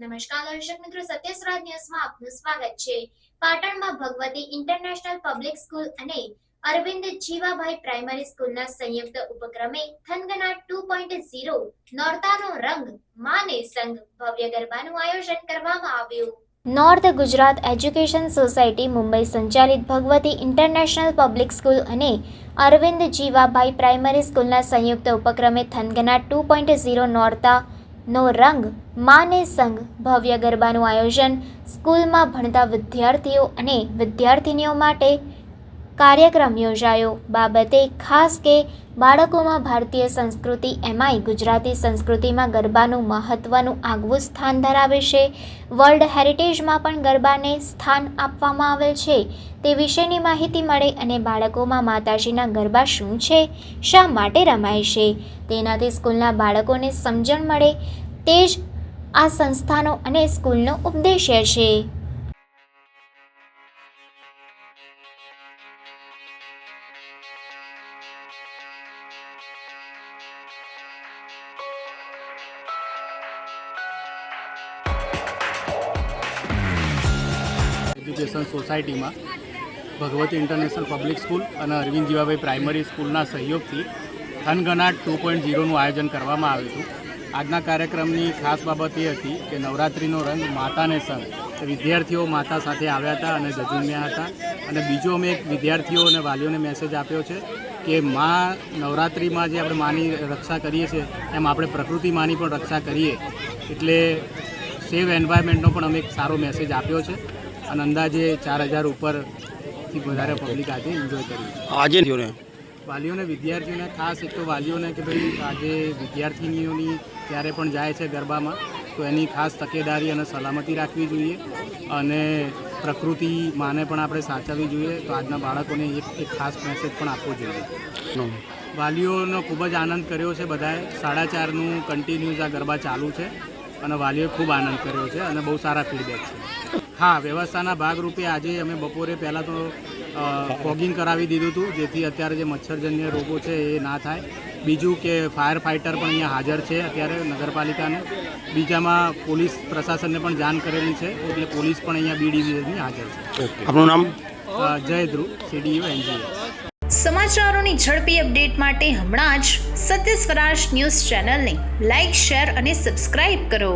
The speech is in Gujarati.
નમસ્કાર, દર્શક મિત્રો સત્યસ્વરાજ ન્યૂઝમાં આપનું સ્વાગત છે. પાટણમાં ભગવતી ઇન્ટરનેશનલ પબ્લિક સ્કૂલ અને અરવિંદ જીવાભાઈ પ્રાઇમરી સ્કૂલના સંયુક્ત ઉપક્રમે થનગના ટુ પોઈન્ટ ઝીરો નોરતાનો રંગ માને સંગ ભવ્ય ગરબાનું આયોજન કરવામાં આવ્યું. North Gujarat education society Mumbai સંચાલિત ભગવતી ઇન્ટરનેશનલ પબ્લિક સ્કૂલ અને અરવિંદ જીવાભાઈ પ્રાઇમરી સ્કૂલના સંયુક્ત ઉપક્રમે થનગના ટુ પોઈન્ટ ઝીરો નોરતા નો રંગ માને સંગ ભવ્ય ગરબાનું આયોજન સ્કૂલમાં ભણતા વિદ્યાર્થીઓ અને વિદ્યાર્થિનીઓ માટે કાર્યક્રમ યોજાયો. બાબતે ખાસ કે બાળકોમાં ભારતીય સંસ્કૃતિ, એમાંય ગુજરાતી સંસ્કૃતિમાં ગરબાનું મહત્ત્વનું આગવું સ્થાન ધરાવે છે. વર્લ્ડ હેરિટેજમાં પણ ગરબાને સ્થાન આપવામાં આવેલ છે. તે વિશેની માહિતી મળે અને બાળકોમાં માતાજીના ગરબા શું છે, શા માટે રમાય છે? તેનાથી સ્કૂલના બાળકોને સમજણ મળે. તે જ આ સંસ્થાનો અને સ્કૂલનો ઉદ્દેશ્ય છે. એજ્યુકેશન સોસાયટીમાં ભગવતી ઇન્ટરનેશનલ પબ્લિક સ્કૂલ અને અરવિંદ જીવાભાઈ પ્રાઇમરી સ્કૂલના સહયોગથી થનગનાટ ટુ પોઈન્ટ ઝીરોનું આયોજન કરવામાં આવ્યું હતું. આજના કાર્યક્રમની ખાસ બાબત એ હતી કે નવરાત્રિનો રંગ માતાને સંગ. વિદ્યાર્થીઓ માતા સાથે આવ્યા હતા અને જજુમ્યા હતા. અને બીજો અમે એક વિદ્યાર્થીઓ અને વાલીઓને મેસેજ આપ્યો છે કે મા નવરાત્રિમાં જે આપણે માની રક્ષા કરીએ છીએ, એમ આપણે પ્રકૃતિ માની પણ રક્ષા કરીએ. એટલે સેવ એન્વાયરમેન્ટનો પણ અમે એક સારો મેસેજ આપ્યો છે. અને અંદાજે ચાર હજાર ઉપરથી વધારે પબ્લિક આજે એન્જોય કર્યું આજે ને વાલીઓને વિદ્યાર્થીઓને ખાસ એક તો વાલીઓને કે ભાઈ આજે વિદ્યાર્થીનીઓની ત્યારે પણ જાય છે ગરબામાં તો એની ખાસ તકેદારી અને સલામતી રાખવી જોઈએ અને પ્રકૃતિ માને પણ આપણે સાચવવી જોઈએ તો આજના બાળકોને એક એક ખાસ મેસેજ પણ આપવો જોઈએ. વાલીઓનો ખૂબ જ આનંદ કર્યો છે બધાએ. સાડા ચારનું કન્ટિન્યુઝ આ ગરબા ચાલુ છે અને વાલીઓએ ખૂબ આનંદ કર્યો છે અને બહુ સારા ફીડબેક છે. હા વ્યવસ્થાના ભાગરૂપે આજે અમે બપોરે પહેલાં તો ફોગિંગ કરાવી દીધું હતું જેથી અત્યારે જે મચ્છરજન્ય રોગો છે એ ના થાય. બીજું કે ફાયર ફાઇટર પણ અહીંયા હાજર છે અત્યારે નગરપાલિકાને. બીજામાં પોલીસ પ્રશાસનને પણ જાણ કરેલી છે એટલે પોલીસ પણ અહીંયા બી ડિવિઝનની હાજર છે. આપણું નામ? જય ધ્રુવ સીડીયુ એનજીઓ સમાચારોની ઝડપી અપડેટ માટે હમણાં જ સત્ય સ્વરાજ ન્યૂઝ ચેનલને લાઇક શેર અને સબસ્ક્રાઇબ કરો.